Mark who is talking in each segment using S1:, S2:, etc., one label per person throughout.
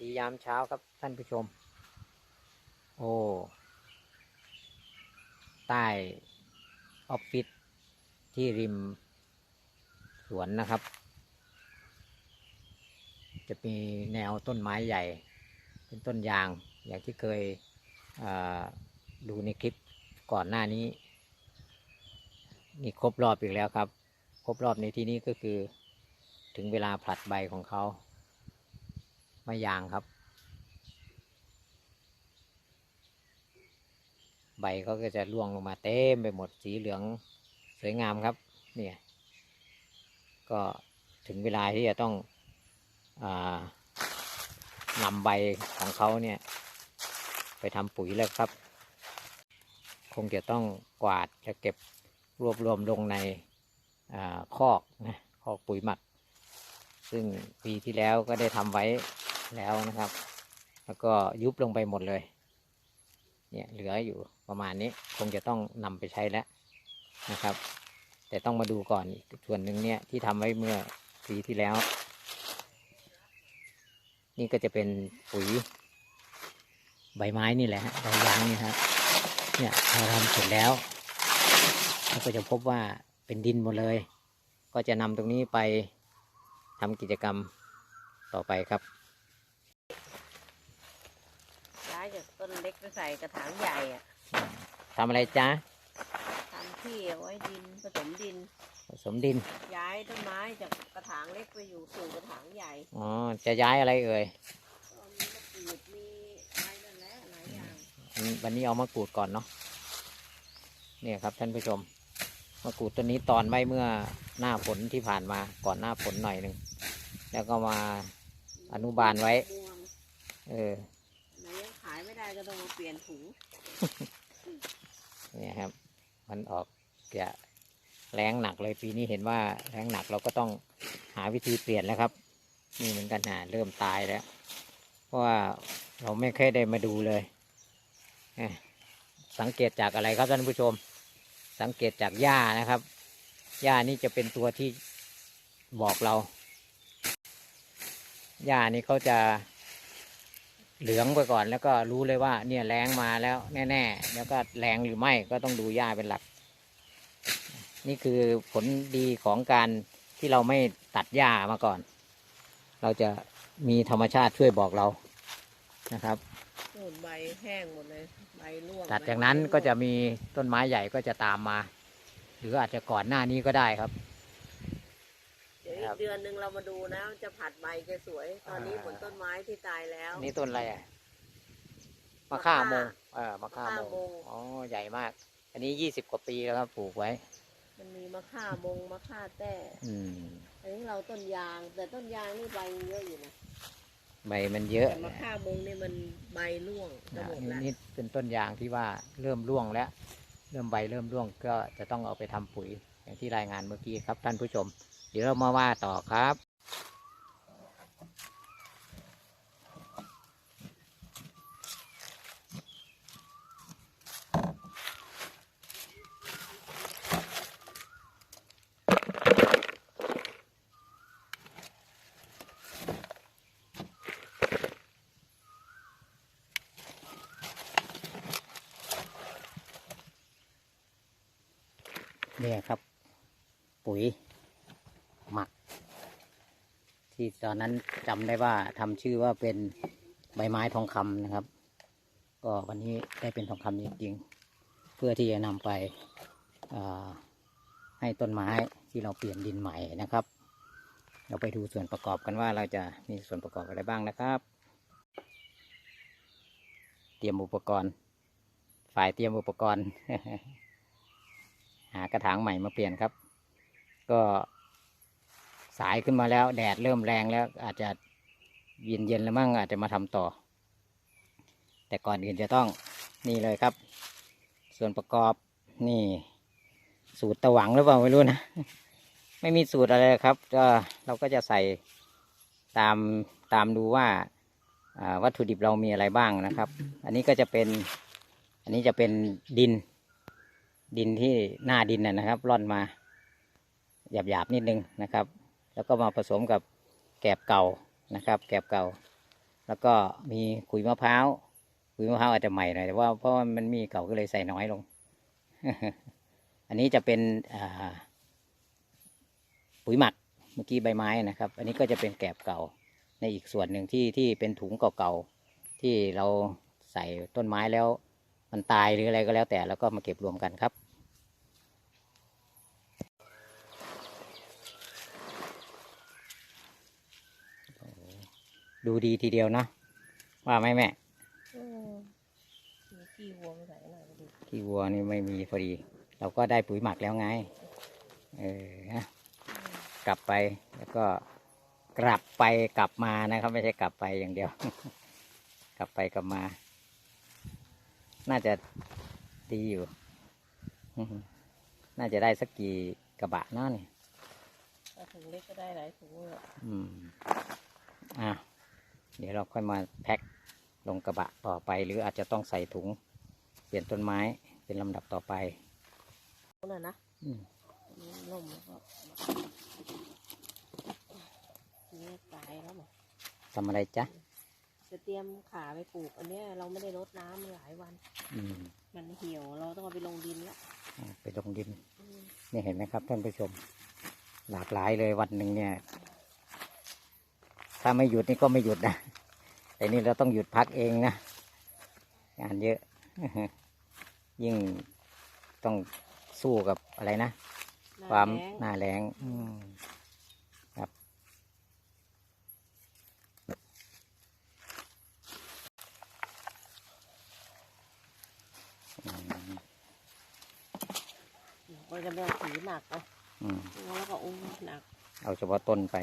S1: ดียามเช้าครับท่านผู้ชม โอ้ใต้ออฟฟิศที่ริมสวนนะครับ จะมีแนวต้นไม้ใหญ่ เป็นต้นยาง อย่างที่เคยดูในคลิปก่อนหน้านี้ นี่ครบรอบอีกแล้วครับ ครบรอบในที่นี้ก็คือถึงเวลาผลัดใบของเขา มายางครับ ใบก็จะร่วงลงมาเต็มไปหมดสีเหลืองสวยงามครับเนี่ยก็ถึงเวลาที่จะต้องอนำใบของเขาเนี่ยไปทำปุ๋ยแล้วครับ คงจะต้องกวาดและเก็บรวบรวมลงในอคอกนะคอกปุ๋ยหมัก ซึ่งปีที่แล้วก็ได้ทำไว้ แล้วนะครับ แล้วก็ยุบลงไปหมดเลย เนี่ยเหลืออยู่ประมาณนี้คงจะต้องนำไปใช้แล้วนะครับ แต่ต้องมาดูก่อนอีกส่วนหนึ่งเนี่ยที่ทำไว้เมื่อปีที่แล้ว นี่ก็จะเป็นปุ๋ยใบไม้นี่แหละฮะใบยางนี่ครับเนี่ยพอทำเสร็จแล้วเราก็จะพบว่าเป็นดินหมดเลย ก็จะนำตรงนี้ไปทำกิจกรรมต่อไปครับ
S2: ย้ายจากต้นเล็ก ไปใส่กระถางใหญ่อะ
S1: ทำอะไรจ๊ะ
S2: ทำที่เอาไว้ดินผสมดิน
S1: ผสมดิน
S2: ย้ายต้นไม้จากกระถางเล็กไปอยู่สู่กระถางใหญ่
S1: อ๋อจะย้ายอะไรเอ่ย
S2: ก็มีมะกรูดมีอะไรนั่นแหละหลายอย่าง
S1: อืมวันนี้เอามะกรูดก่อนเนาะเนี่ยครับท่านผู้ชมมะกรูดต้นนี้ตอนไว้เมื่อหน้าฝนที่ผ่านมาก่อนหน้าฝนหน่อยหนึ่งแล้วก็มาอนุบาลไว้
S2: ม่วง
S1: เออ
S2: ก็ต้องมาเปลี่ยนถุง
S1: เนี่ยครับ มันออกจะแรงหนักเลยปีนี้เห็นว่าแรงหนักเราก็ต้องหาวิธีเปลี่ยนแล้วครับ นี่เหมือนกันหาเริ่มตายแล้ว เพราะว่าเราไม่เคยได้มาดูเลยเอ้ยสังเกตจากอะไรครับท่านผู้ชม สังเกตจากหญ้านะครับหญ้านี่จะเป็นตัวที่บอกเราหญ้านี่เขาจะ เหลืองไปก่อนแล้วก็รู้เลยว่า เนี่ยแรงมาแล้วแน่ๆแล้วก็แรงหรือไม่ก็ต้องดูหญ้าเป็นหลัก นี่คือผลดีของการที่เราไม่ตัดหญ้ามาก่อน เราจะมีธรรมชาติช่วยบอกเรานะครับ
S2: นูนใบแห้งหมดเลยใบร่วง
S1: ตัด
S2: ใบ
S1: จากนั้น
S2: ร่วง
S1: ก็จะมีต้นไม้ใหญ่ก็จะตามมา หรืออาจจะก่อนหน้านี้ก็ได้ครับ
S2: เดี๋ยว
S1: ค
S2: อี
S1: รับ
S2: กเดือนหนึ่งเรามาดูนะจะผัดใบจะสวย ตอนนี้
S1: อ่า
S2: ผลต้นไม้ที่ตายแล้ว
S1: นี่ต้นอะไรอะมะข่าม
S2: มะข่า
S1: งเออมะข่าม
S2: มะข่างมง
S1: อ๋อใหญ่มาก อันนี้ยี่สิบกว่าปีแล้วครับปลูกไว้
S2: มันมีมะข่ามงมะข่าแต้
S1: อืม
S2: อันนี้เราต้นยาง แต่ต้นยางนี่ใบมันเยอะอยู่นะ
S1: ใบมันเยอะ
S2: แต่มะข่ามงนี่มันใบร่วงจะ
S1: นะ
S2: หมด
S1: นี่
S2: แล้ว
S1: นี่เป็นต้นยางที่ว่าเริ่มร่วงแล้ว เริ่มใบเริ่มร่วงก็จะต้องเอาไปทำปุ๋ยอย่างที่รายงานเมื่อกี้ครับท่านผู้ชม เดี๋ยวเรามาว่าต่อครับเนี่ยครับ ปุ๋ย ที่ตอนนั้นจำได้ว่าทำชื่อว่าเป็นใบไม้ทองคำนะครับ ก็วันนี้ได้เป็นทองคำจริงๆ เพื่อที่จะนำไปให้ต้นไม้ที่เราเปลี่ยนดินใหม่นะครับ เราไปดูส่วนประกอบกันว่าเราจะมีส่วนประกอบอะไรบ้างนะครับ เตรียมอุปกรณ์ ฝ่ายเตรียมอุปกรณ์ หากระถางใหม่มาเปลี่ยนครับ ก็ สายขึ้นมาแล้ว แดดเริ่มแรงแล้ว อาจจะเย็นเย็นแล้วมั่งอาจจะมาทำต่อ แต่ก่อนอื่นจะต้องนี่เลยครับ ส่วนประกอบนี่ สูตรตะหวังหรือเปล่าไม่รู้นะ ไม่มีสูตรอะไรครับก็เราก็จะใส่ตามตามดูว่าวัตถุดิบเรามีอะไรบ้างนะครับ อันนี้ก็จะเป็น อันนี้จะเป็นดิน ดินที่หน้าดินนะนะครับ ร่อนมาหยาบๆนิดนึงนะครับ แล้วก็มาผสมกับแกบเก่านะครับ แกบเก่า แล้วก็มีขุยมะพร้าวขุยมะพร้าวอาจจะใหม่หน่อยแต่ว่าเพราะว่ามันมีเก่าก็เลยใส่น้อยลง อันนี้จะเป็นปุ๋ยหมักเมื่อกี้ใบไม้นะครับ อันนี้ก็จะเป็นแกบเก่าในอีกส่วนหนึ่งที่ที่เป็นถุงเก่าๆที่เราใส่ต้นไม้แล้ว มันตายหรืออะไรก็แล้วแต่แล้วก็มาเก็บรวมกันครับ ดูดีทีเดียวเนาะว่าไหมแม่
S2: อืมมีขี้วัวไปใส่หน่อยก็ดี
S1: ขี้วัวนี่ไม่มีพอดี เราก็ได้ปุ๋ยหมักแล้วไง เออนะกลับไปแล้วก็กลับไปกลับมานะครับ ไม่ใช่กลับไปอย่างเดียว กลับไปกลับมา น่าจะดีอยู่ น่าจะได้สักกี่กระบะเนาะนี่
S2: ถ้าถุงเล็กก็ได้หลายถุงเลย
S1: อืมอะ เดี๋ยวเราค่อยมาแพ็คลงกระบะต่อไป หรืออาจจะต้องใส่ถุง เปลี่ยนต้นไม้เป็นลำดับต่อไป
S2: นั่นนะ
S1: อืม
S2: นี่ล่มแล้วก็นี่ตายแล้วหมอ
S1: ทำอะไรจ๊ะ
S2: จะเตรียมขาไปปลูก อันเนี้ยเราไม่ได้รดน้ำมาหลายวัน
S1: อืม
S2: มันเหี่ยวเราต้องเอาไปลงดินแล้ว
S1: อะไปลงดิน
S2: อืม
S1: นี่เห็นไหมครับท่านผู้ชม หลากหลายเลยวันหนึ่งเนี่ย ถ้าไม่หยุดนี่ก็ไม่หยุดนะ แต่นี่เราต้องหยุดพักเองนะ งานเยอะ ยิ่งต้องสู้กับอะไรนะ
S2: หน้
S1: ความ
S2: แล้ง
S1: หน้าแรงอืมครับอืม
S2: มันจะไม่เอาถือหนักเอา
S1: อืม
S2: แล้วก็อุ้มหนัก
S1: เอาเฉพาะต้นไป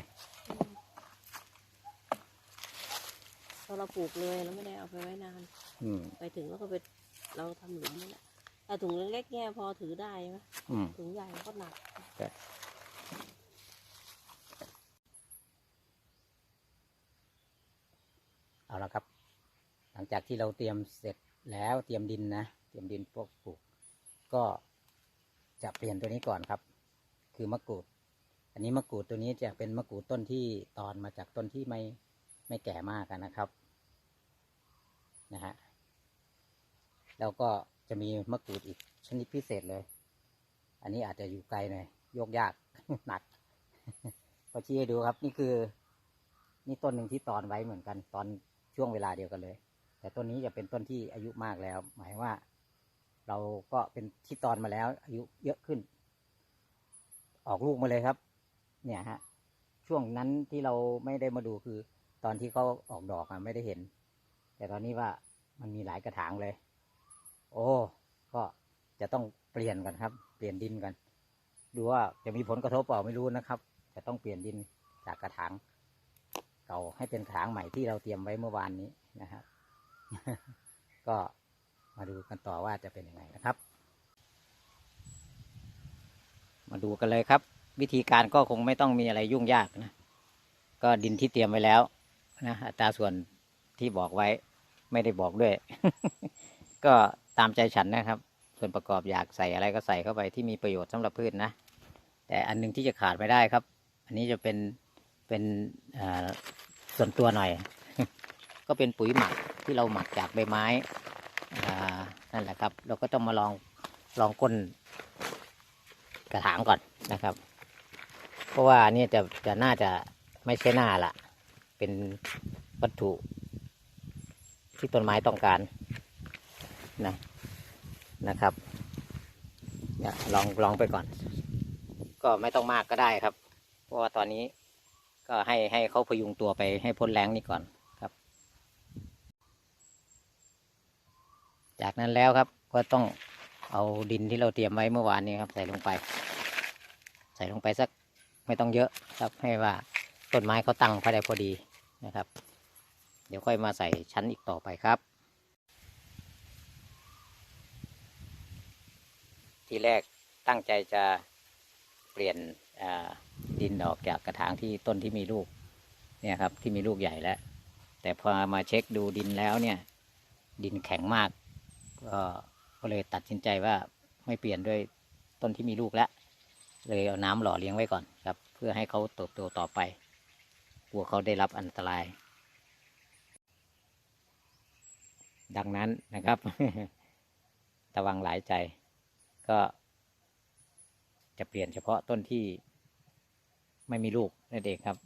S2: พ อเราปลูกเลยเราไม่ได้เอาไปไว้นาน
S1: อืม
S2: ไปถึงแล้วก็ไปเราทำหลุมนี่แหละแต่ถุงเล็กๆเนี่ยพอถือได้ไหม
S1: อืม
S2: ถุงใหญ่ก็หนัก
S1: เอาละครับ หลังจากที่เราเตรียมเสร็จแล้วเตรียมดินนะ เตรียมดินพวกปลูก ก็จะเปลี่ยนตัวนี้ก่อนครับ คือมะกรูด อันนี้มะกรูดตัวนี้จะเป็นมะกรูดต้นที่ตอนมาจากต้นที่ไม่ไม่แก่มากอะนะครับ นะฮะแล้วก็จะมีมะกรูดอีกชนิดพิเศษเลย อันนี้อาจจะอยู่ไกลหน่อยโยกยากหนักก็ชี้ให้ดูครับ นี่คือ นี่ต้นหนึ่งที่ตอนไว้เหมือนกัน ตอนช่วงเวลาเดียวกันเลย แต่ต้นนี้จะเป็นต้นที่อายุมากแล้ว หมายว่า เราก็เป็นที่ตอนมาแล้ว อายุเยอะขึ้น ออกลูกมาเลยครับ เนี่ยฮะ ช่วงนั้นที่เราไม่ได้มาดูคือ ตอนที่เขาออกดอกอะไม่ได้เห็น แต่ตอนนี้ว่ามันมีหลายกระถางเลย โอ้ก็จะต้องเปลี่ยนกันครับ เปลี่ยนดินกันดูว่าจะมีผลกระทบเปล่าไม่รู้นะครับ จะต้องเปลี่ยนดินจากกระถางเก่าให้เป็นกระถางใหม่ที่เราเตรียมไว้เมื่อวานนี้นะครับ ก็มาดูกันต่อว่าจะเป็นยังไงนะครับ มาดูกันเลยครับ วิธีการก็คงไม่ต้องมีอะไรยุ่งยากนะ ก็ดินที่เตรียมไว้แล้วนะอัตราส่วนที่บอกไว้ ไม่ได้บอกด้วย ก็ตามใจฉันนะครับ ส่วนประกอบอยากใส่อะไรก็ใส่เข้าไปที่มีประโยชน์สำหรับพืชนนะ แต่อันหนึงที่จะขาดไม่ได้ครับ อันนี้จะเป็นเป็นส่วนตัวหน่อย ก็เป็นปุ๋ยหมักที่เราหมักจากใบไม้นั่นแหละครับ เราก็ต้องมาลองลองก้นกระถางก่อนนะครับ เพราะว่านนี่จะจะน่าจะไม่ใช่หน้าละเป็นวัตถุ ที่ต้นไม้ต้องการนะนะครับเนี่ยลองลองไปก่อน ก็ไม่ต้องมากก็ได้ครับ เพราะว่าตอนนี้ก็ให้ให้เขาพยุงตัวไปให้พ้นแรงนี้ก่อนครับ จากนั้นแล้วครับก็ต้องเอาดินที่เราเตรียมไว้เมื่อวานนี้ครับ ใส่ลงไป ใส่ลงไปสักไม่ต้องเยอะครับให้ว่าต้นไม้เขาตั้งพอได้พอดีนะครับ เดี๋ยวค่อยมาใส่ชั้นอีกต่อไปครับ ที่แรกตั้งใจจะเปลี่ยนดินออกจากกระถางที่ต้นที่มีลูกเนี่ยครับที่มีลูกใหญ่แล้ว แต่พอมาเช็คดูดินแล้วเนี่ย ดินแข็งมาก ก็ก็เลยตัดสินใจว่าไม่เปลี่ยนด้วยต้นที่มีลูกแล้ว เลยเอาน้ำหล่อเลี้ยงไว้ก่อนครับ เพื่อให้เขาเติบโตต่อไปกลัวเขาได้รับอันตราย ดังนั้นนะครับ ระวังหลายใจ ก็จะเปลี่ยนเฉพาะต้นที่ไม่มีลูกนั่นเองครับ